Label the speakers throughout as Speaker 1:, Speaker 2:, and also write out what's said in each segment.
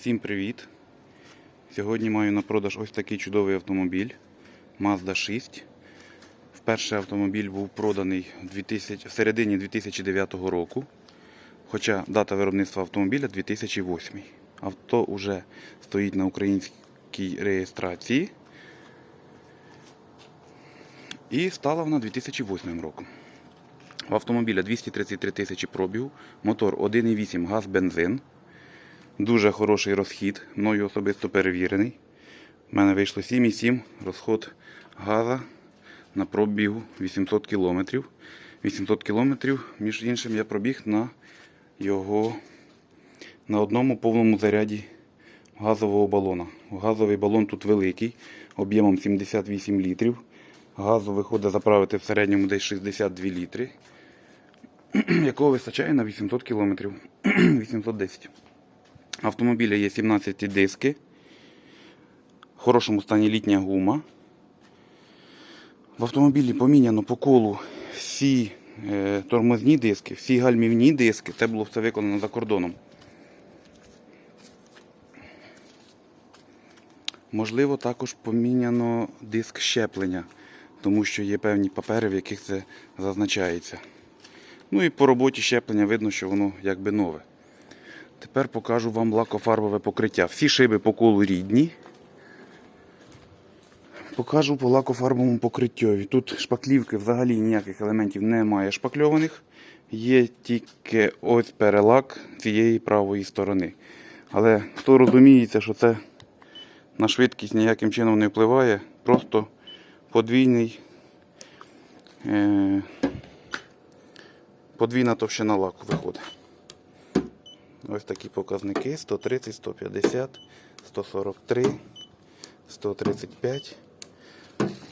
Speaker 1: Всім привіт! Сьогодні маю на продаж ось такий чудовий автомобіль Mazda 6. Вперше автомобіль був проданий в 2000 в середині 2009 року, хоча дата виробництва автомобіля 2008. Авто вже стоїть на українській реєстрації і стала вона 2008 роком. В автомобіля 233 тисячі пробігу, мотор 1,8 газ бензин. Дуже хороший розхід, мною особисто перевірений. У мене вийшло 7,7 розход газа на пробігу 800 км. 800 км, між іншим, я пробіг на його на одному повному заряді газового балона. Газовий балон тут великий, об'ємом 78 літрів. Газу виходить заправити в середньому десь 62 літри, якого вистачає на 800 км. 810 Автомобіля є 17 диски. В хорошому стані літня гума. В автомобілі поміняно по колу всі е, тормозні диски, всі гальмівні диски. Це було все виконано за кордоном. Можливо, також поміняно диск щеплення, тому що є певні папери, в яких це зазначається. Ну і по роботі щеплення видно, що воно якби нове. Тепер покажу вам лакофарбове покриття. Всі шиби по колу рідні. Покажу по лакофарбовому покриттю. Тут шпаклівки взагалі ніяких елементів немає шпакльованих. Є тільки ось перелак цієї правої сторони. Але хто розуміється, що це на швидкість ніяким чином не впливає, просто подвійний, е, подвійна товщина лаку виходить. Ось такі показники: 130, 150, 143, 135.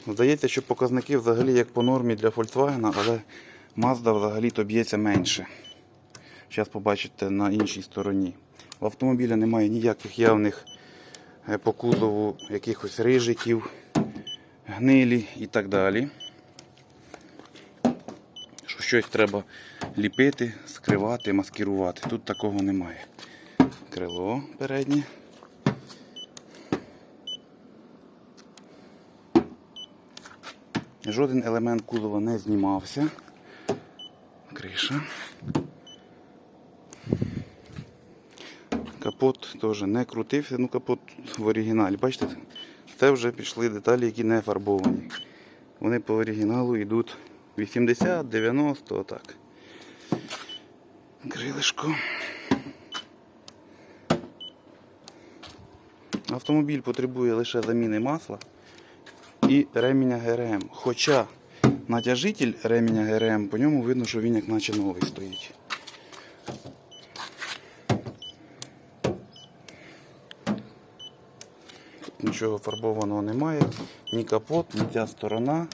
Speaker 1: Здається, що показники взагалі як по нормі для Volkswagen, але Mazda взагалі-то б'ється менше. Зараз побачите на іншій стороні. В автомобіля немає ніяких явних е, по кузову якихось рижиків, гнилі і так далі. Що щось треба ліпити, скривати, маскирувати. Тут такого немає. Крило переднє. Жоден елемент кузова не знімався. Криша. Капот теж не крутився, ну капот в оригіналі. Бачите, це вже пішли деталі, які не фарбовані. Вони по оригіналу йдуть 80, 90, отак. Крилишко. Автомобіль потребує лише заміни масла і реміння ГРМ. Хоча натяжитель реміння ГРМ, по ньому видно, що він як наче новий стоїть. Нічого фарбованого немає, ні капот, ні ця сторона.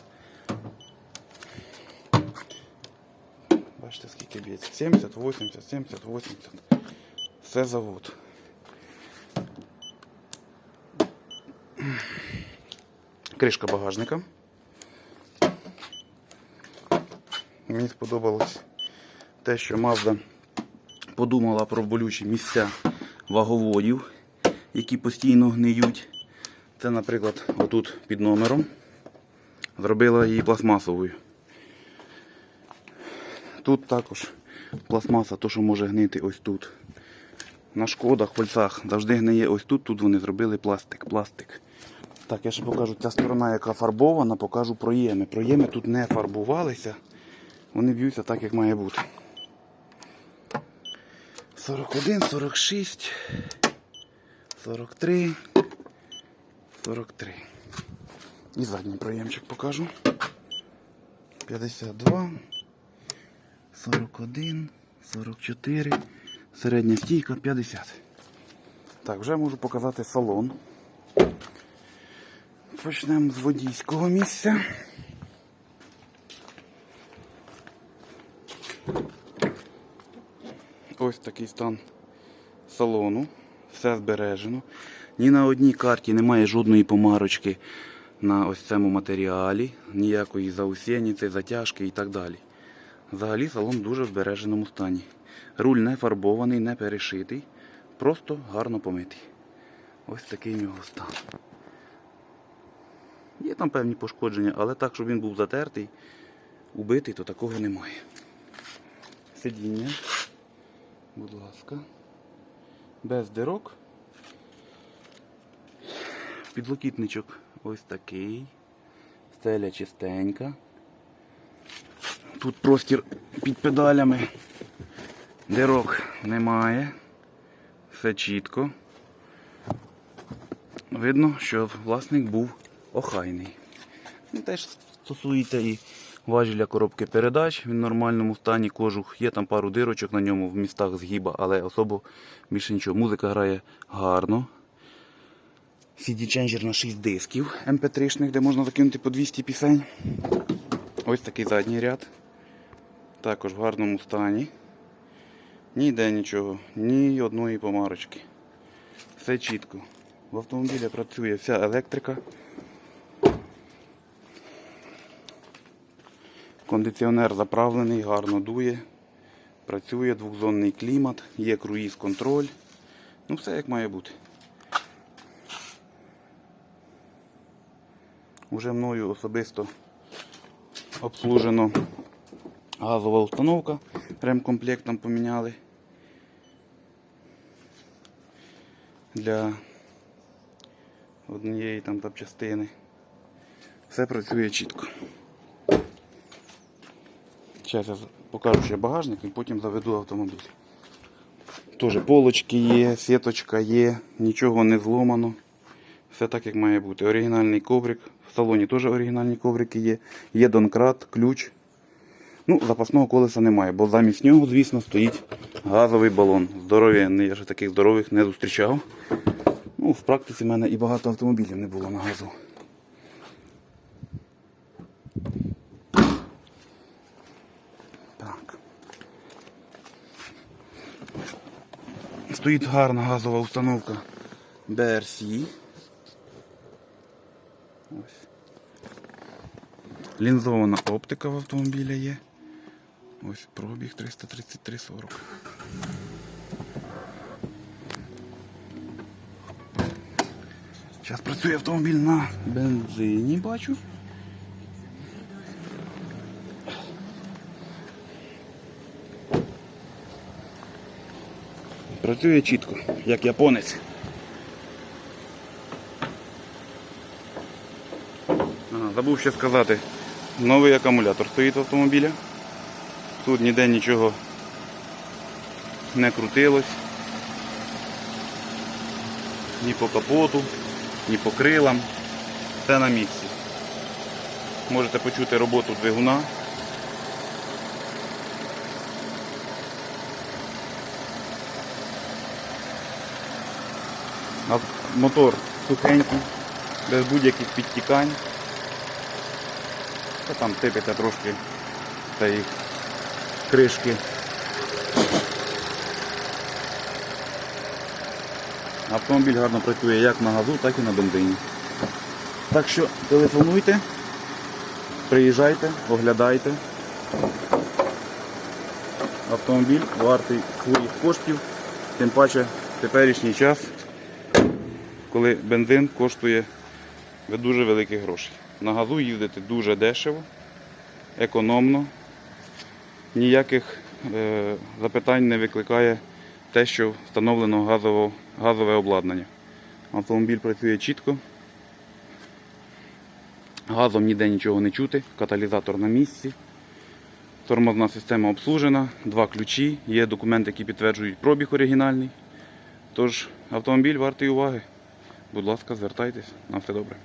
Speaker 1: Бачите, скільки б'ється. 70, 80, 70, 80. Все завод. Кришка багажника. Мені сподобалось те, що Mazda подумала про болючі місця ваговодів, які постійно гниють. Це, наприклад, отут під номером. Зробила її пластмасовою. Тут також пластмаса, то що може гнити ось тут. На шкодах, фольцах завжди гниє ось тут, тут вони зробили пластик. пластик. Так, я ще покажу ця сторона, яка фарбована, покажу проєми. Проєми тут не фарбувалися, вони б'ються так, як має бути. 41, 46, 43, 43. І задній проємчик покажу. 52. 41, 44, середня стійка 50. Так, вже можу показати салон. Почнемо з водійського місця. Ось такий стан салону. Все збережено. Ні на одній карті немає жодної помарочки на ось цьому матеріалі, ніякої заусєніці, затяжки і так далі. Взагалі салон дуже в збереженому стані. Руль не фарбований, не перешитий. Просто гарно помитий. Ось такий в нього стан. Є там певні пошкодження, але так, щоб він був затертий, убитий, то такого немає. Сидіння, будь ласка, без дирок. Підлокітничок ось такий. Стеля чистенька. Тут простір під педалями. Дирок немає. Все чітко. Видно, що власник був охайний. Він теж стосується і важеля коробки передач. Він в нормальному стані кожух. Є там пару дирочок на ньому в містах згіба, але особо більше нічого. Музика грає гарно. CD-ченджер на 6 дисків MP3-шних, де можна закинути по 200 пісень. Ось такий задній ряд. Також в гарному стані. Ніде нічого, ні одної помарочки. Все чітко. В автомобілі працює вся електрика. Кондиціонер заправлений, гарно дує. Працює двохзонний клімат, є круїз контроль. Ну все як має бути. Уже мною особисто обслужено газова установка. Ремкомплект там поміняли. Для однієї там запчастини. Все працює чітко. Зараз я покажу ще багажник і потім заведу автомобіль. Теж полочки є, сіточка є, нічого не зломано. Все так, як має бути. Оригінальний коврик. В салоні теж оригінальні коврики є. Є донкрат, ключ. Ну, запасного колеса немає, бо замість нього, звісно, стоїть газовий балон. Здоров'яний, я ще таких здорових не зустрічав. Ну, в практиці в мене і багато автомобілів не було на газу. Так. Стоїть гарна газова установка BRC. Ось. Лінзована оптика в автомобілі є. Ось пробіг 333,40. Зараз працює автомобіль на бензині, бачу. Працює чітко, як японець. Ага, забув ще сказати, новий акумулятор стоїть в автомобілі. Тут ніде нічого не крутилось. Ні по капоту, ні по крилам. Все на місці. Можете почути роботу двигуна. Мотор сухенький, без будь-яких підтікань. Та там типиться трошки цієї кришки. Автомобіль гарно працює як на газу, так і на бензині. Так що телефонуйте, приїжджайте, оглядайте. Автомобіль вартий своїх коштів, тим паче теперішній час, коли бензин коштує дуже великих грошей. На газу їздити дуже дешево, економно. Ніяких е, запитань не викликає те, що встановлено газово, газове обладнання. Автомобіль працює чітко. Газом ніде нічого не чути, каталізатор на місці. Тормозна система обслужена, два ключі, є документи, які підтверджують пробіг оригінальний. Тож автомобіль вартий уваги. Будь ласка, звертайтесь, на все добре.